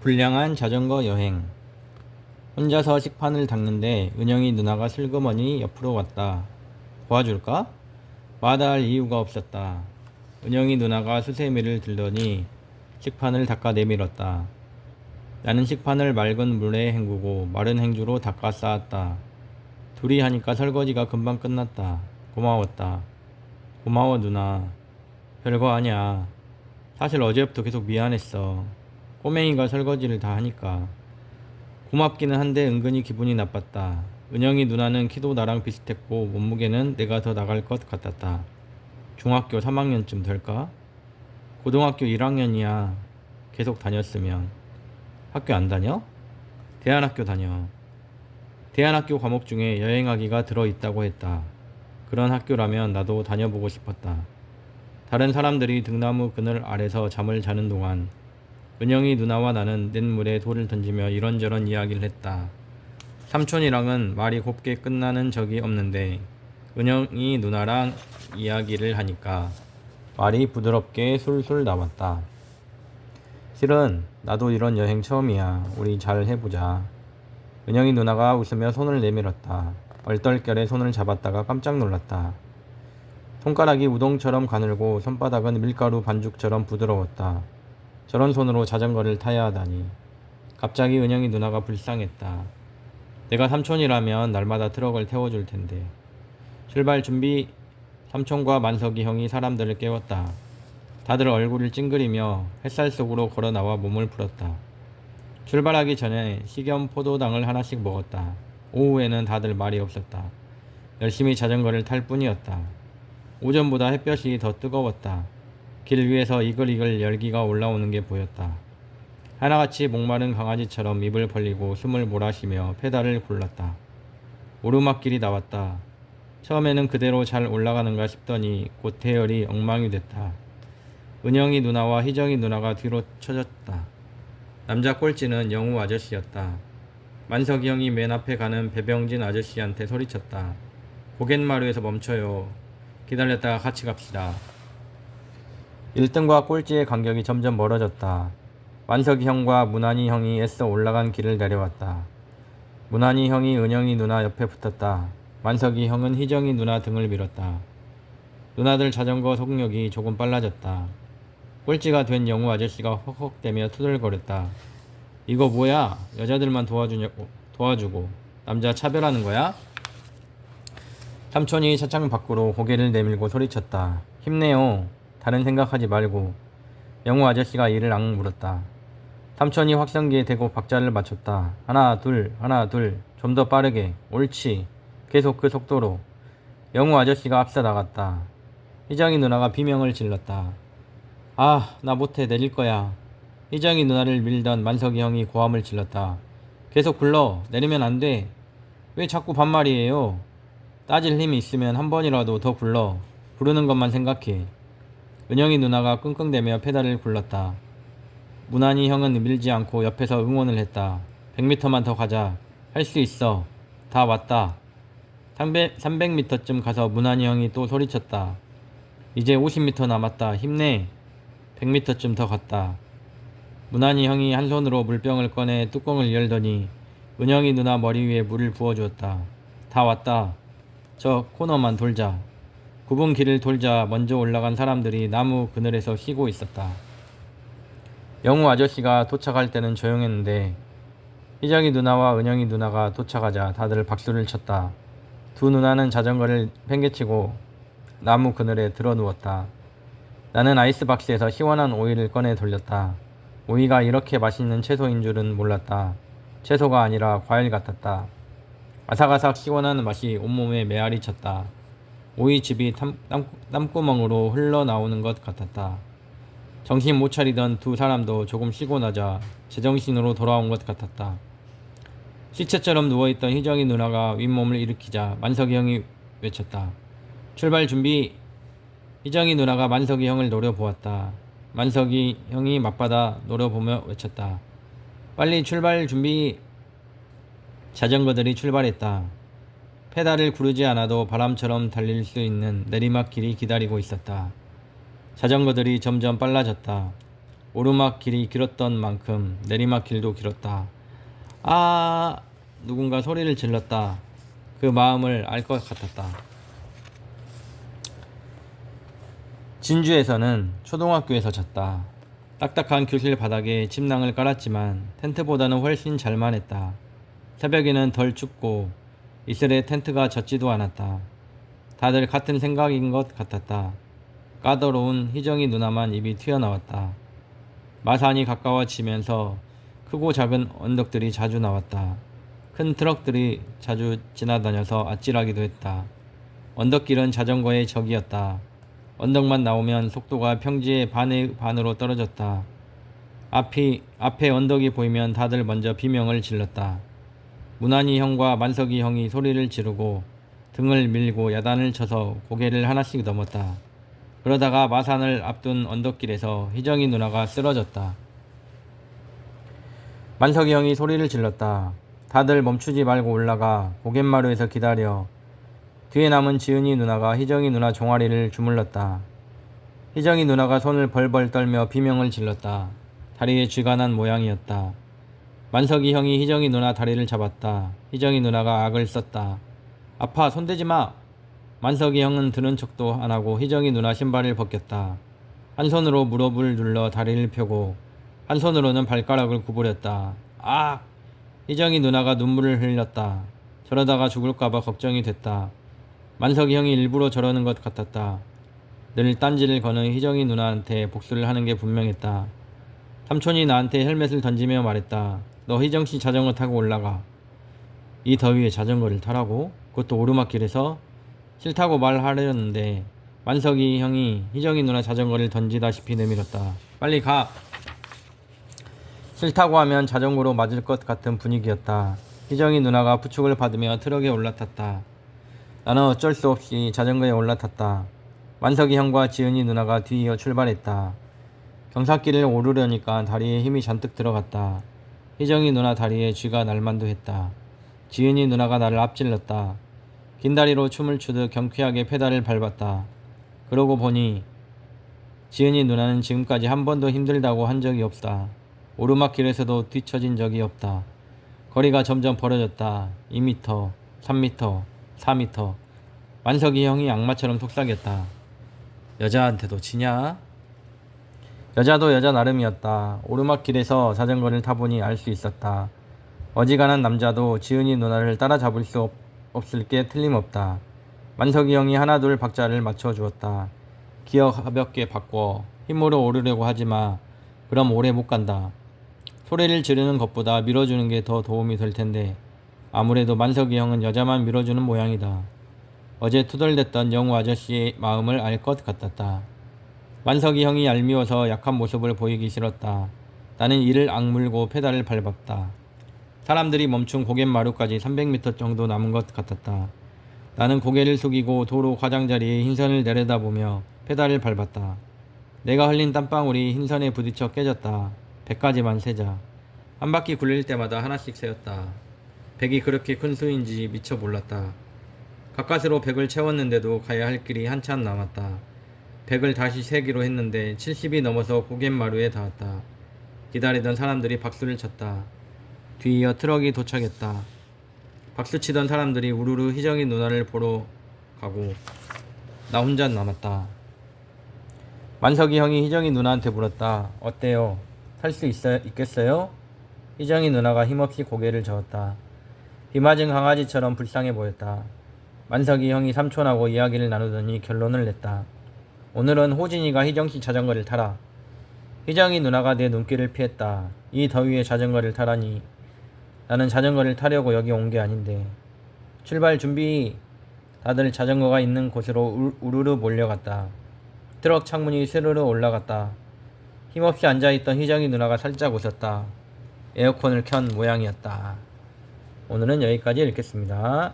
불량한 자전거 여행. 혼자서 식판을 닦는데 은영이 누나가 슬그머니 옆으로 왔다. 도와줄까? 마다할 이유가 없었다. 은영이 누나가 수세미를 들더니 식판을 닦아 내밀었다. 나는 식판을 맑은 물에 헹구고 마른 행주로 닦아 쌓았다. 둘이 하니까 설거지가 금방 끝났다. 고마웠다. 고마워 누나. 별거 아니야. 사실 어제부터 계속 미안했어. 꼬맹이가 설거지를 다 하니까. 고맙기는 한데 은근히 기분이 나빴다. 은영이 누나는 키도 나랑 비슷했고 몸무게는 내가 더 나갈 것 같았다. 중학교 3학년쯤 될까? 고등학교 1학년이야. 계속 다녔으면. 학교 안 다녀? 대안학교 다녀. 대안학교 과목 중에 여행하기가 들어있다고 했다. 그런 학교라면 나도 다녀보고 싶었다. 다른 사람들이 등나무 그늘 아래서 잠을 자는 동안 은영이 누나와 나는 냇물에 돌을 던지며 이런저런 이야기를 했다. 삼촌이랑은 말이 곱게 끝나는 적이 없는데 은영이 누나랑 이야기를 하니까 말이 부드럽게 술술 나왔다. 실은 나도 이런 여행 처음이야. 우리 잘 해보자. 은영이 누나가 웃으며 손을 내밀었다. 얼떨결에 손을 잡았다가 깜짝 놀랐다. 손가락이 우동처럼 가늘고 손바닥은 밀가루 반죽처럼 부드러웠다. 저런 손으로 자전거를 타야 하다니. 갑자기 은영이 누나가 불쌍했다. 내가 삼촌이라면 날마다 트럭을 태워줄 텐데. 출발 준비. 삼촌과 만석이 형이 사람들을 깨웠다. 다들 얼굴을 찡그리며 햇살 속으로 걸어 나와 몸을 풀었다. 출발하기 전에 식염 포도당을 하나씩 먹었다. 오후에는 다들 말이 없었다. 열심히 자전거를 탈 뿐이었다. 오전보다 햇볕이 더 뜨거웠다. 길 위에서 이글이글 열기가 올라오는 게 보였다. 하나같이 목마른 강아지처럼 입을 벌리고 숨을 몰아쉬며 페달을 굴렀다. 오르막길이 나왔다. 처음에는 그대로 잘 올라가는가 싶더니 곧 대열이 엉망이 됐다. 은영이 누나와 희정이 누나가 뒤로 쳐졌다. 남자 꼴찌는 영우 아저씨였다. 만석이 형이 맨 앞에 가는 배병진 아저씨한테 소리쳤다. 고갯마루에서 멈춰요. 기다렸다가 같이 갑시다. 1등과 꼴찌의 간격이 점점 멀어졌다. 만석이 형과 문한이 형이 애써 올라간 길을 내려왔다. 문한이 형이 은영이 누나 옆에 붙었다. 만석이 형은 희정이 누나 등을 밀었다. 누나들 자전거 속력이 조금 빨라졌다. 꼴찌가 된 영우 아저씨가 헉헉대며 투덜거렸다. 이거 뭐야? 여자들만 도와주냐고 도와주고 남자 차별하는 거야? 삼촌이 차창 밖으로 고개를 내밀고 소리쳤다. 힘내요. 다른 생각하지 말고. 영우 아저씨가 이를 앙 물었다. 삼촌이 확성기에 대고 박자를 맞췄다. 하나 둘 하나 둘 좀 더 빠르게 옳지. 계속 그 속도로. 영우 아저씨가 앞서 나갔다. 희정이 누나가 비명을 질렀다. 아, 나 못해 내릴 거야. 희정이 누나를 밀던 만석이 형이 고함을 질렀다. 계속 굴러. 내리면 안 돼. 왜 자꾸 반말이에요? 따질 힘이 있으면 한 번이라도 더 굴러. 부르는 것만 생각해. 은영이 누나가 끙끙대며 페달을 굴렀다. 문한이 형은 밀지 않고 옆에서 응원을 했다. 100m만 더 가자. 할 수 있어. 다 왔다. 300, 300m쯤 가서 문한이 형이 또 소리쳤다. 이제 50m 남았다. 힘내. 100m쯤 더 갔다. 문한이 형이 한 손으로 물병을 꺼내 뚜껑을 열더니 은영이 누나 머리 위에 물을 부어주었다. 다 왔다. 저 코너만 돌자. 굽은 길을 돌자 먼저 올라간 사람들이 나무 그늘에서 쉬고 있었다. 영우 아저씨가 도착할 때는 조용했는데 희정이 누나와 은영이 누나가 도착하자 다들 박수를 쳤다. 두 누나는 자전거를 팽개치고 나무 그늘에 들어 누웠다. 나는 아이스박스에서 시원한 오이를 꺼내 돌렸다. 오이가 이렇게 맛있는 채소인 줄은 몰랐다. 채소가 아니라 과일 같았다. 아삭아삭 시원한 맛이 온몸에 메아리 쳤다. 오이즙이 땀, 땀, 땀구멍으로 흘러나오는 것 같았다. 정신 못 차리던 두 사람도 조금 쉬고 나자 제정신으로 돌아온 것 같았다. 시체처럼 누워있던 희정이 누나가 윗몸을 일으키자 만석이 형이 외쳤다. 출발 준비! 희정이 누나가 만석이 형을 노려보았다. 만석이 형이 맞받아 노려보며 외쳤다. 빨리 출발 준비! 자전거들이 출발했다. 페달을 구르지 않아도 바람처럼 달릴 수 있는 내리막길이 기다리고 있었다. 자전거들이 점점 빨라졌다. 오르막 길이 길었던 만큼 내리막 길도 길었다. 아, 누군가 소리를 질렀다. 그 마음을 알 것 같았다. 진주에서는 초등학교에서 잤다. 딱딱한 교실 바닥에 침낭을 깔았지만 텐트보다는 훨씬 잘만 했다. 새벽에는 덜 춥고 이슬에 텐트가 젖지도 않았다. 다들 같은 생각인 것 같았다. 까다로운 희정이 누나만 입이 튀어나왔다. 마산이 가까워지면서 크고 작은 언덕들이 자주 나왔다. 큰 트럭들이 자주 지나다녀서 아찔하기도 했다. 언덕길은 자전거의 적이었다. 언덕만 나오면 속도가 평지의 반의 반으로 떨어졌다. 앞이, 앞에 언덕이 보이면 다들 먼저 비명을 질렀다. 문환이 형과 만석이 형이 소리를 지르고 등을 밀고 야단을 쳐서 고개를 하나씩 넘었다. 그러다가 마산을 앞둔 언덕길에서 희정이 누나가 쓰러졌다. 만석이 형이 소리를 질렀다. 다들 멈추지 말고 올라가 고갯마루에서 기다려. 뒤에 남은 지은이 누나가 희정이 누나 종아리를 주물렀다. 희정이 누나가 손을 벌벌 떨며 비명을 질렀다. 다리에 쥐가 난 모양이었다. 만석이 형이 희정이 누나 다리를 잡았다. 희정이 누나가 악을 썼다. 아파 손대지 마. 만석이 형은 들은 척도 안 하고 희정이 누나 신발을 벗겼다. 한 손으로 무릎을 눌러 다리를 펴고 한 손으로는 발가락을 구부렸다. 아! 희정이 누나가 눈물을 흘렸다. 저러다가 죽을까봐 걱정이 됐다. 만석이 형이 일부러 저러는 것 같았다. 늘 딴지를 거는 희정이 누나한테 복수를 하는 게 분명했다. 삼촌이 나한테 헬멧을 던지며 말했다. 너 희정 씨 자전거 타고 올라가. 이 더위에 자전거를 타라고? 그것도 오르막길에서? 싫다고 말하려는데 만석이 형이 희정이 누나 자전거를 던지다시피 내밀었다. 빨리 가. 싫다고 하면 자전거로 맞을 것 같은 분위기였다. 희정이 누나가 부축을 받으며 트럭에 올라탔다. 나는 어쩔 수 없이 자전거에 올라탔다. 만석이 형과 지은이 누나가 뒤이어 출발했다. 경사길을 오르려니까 다리에 힘이 잔뜩 들어갔다. 희정이 누나 다리에 쥐가 날만도 했다. 지은이 누나가 나를 앞질렀다. 긴 다리로 춤을 추듯 경쾌하게 페달을 밟았다. 그러고 보니 지은이 누나는 지금까지 한 번도 힘들다고 한 적이 없다. 오르막길에서도 뒤처진 적이 없다. 거리가 점점 벌어졌다. 2m, 3m, 4m. 만석이 형이 악마처럼 속삭였다. 여자한테도 지냐? 여자도 여자 나름이었다. 오르막길에서 자전거를 타보니 알 수 있었다. 어지간한 남자도 지은이 누나를 따라잡을 수 없, 없을 게 틀림없다. 만석이 형이 하나둘 박자를 맞춰주었다. 기어 가볍게 바꿔 힘으로 오르려고 하지 마. 그럼 오래 못 간다. 소리를 지르는 것보다 밀어주는 게 더 도움이 될 텐데 아무래도 만석이 형은 여자만 밀어주는 모양이다. 어제 투덜댔던 영우 아저씨의 마음을 알 것 같았다. 만석이 형이 얄미워서 약한 모습을 보이기 싫었다. 나는 이를 악물고 페달을 밟았다. 사람들이 멈춘 고갯 마루까지 300m 정도 남은 것 같았다. 나는 고개를 숙이고 도로 가장자리에 흰선을 내려다보며 페달을 밟았다. 내가 흘린 땀방울이 흰선에 부딪혀 깨졌다. 100가지만 세자. 한 바퀴 굴릴 때마다 하나씩 세었다. 100이 그렇게 큰 수인지 미처 몰랐다. 가까스로 100을 채웠는데도 가야 할 길이 한참 남았다. 100을 다시 세기로 했는데 70이 넘어서 고갯마루에 닿았다. 기다리던 사람들이 박수를 쳤다. 뒤이어 트럭이 도착했다. 박수치던 사람들이 우르르 희정이 누나를 보러 가고 나 혼자 남았다. 만석이 형이 희정이 누나한테 물었다. 어때요? 탈수 있겠어요? 희정이 누나가 힘없이 고개를 저었다. 비 맞은 강아지처럼 불쌍해 보였다. 만석이 형이 삼촌하고 이야기를 나누더니 결론을 냈다. 오늘은 호진이가 희정씨 자전거를 타라. 희정이 누나가 내 눈길을 피했다. 이 더위에 자전거를 타라니. 나는 자전거를 타려고 여기 온 게 아닌데. 출발 준비. 다들 자전거가 있는 곳으로 우르르 몰려갔다. 트럭 창문이 스르르 올라갔다. 힘없이 앉아있던 희정이 누나가 살짝 웃었다. 에어컨을 켠 모양이었다. 오늘은 여기까지 읽겠습니다.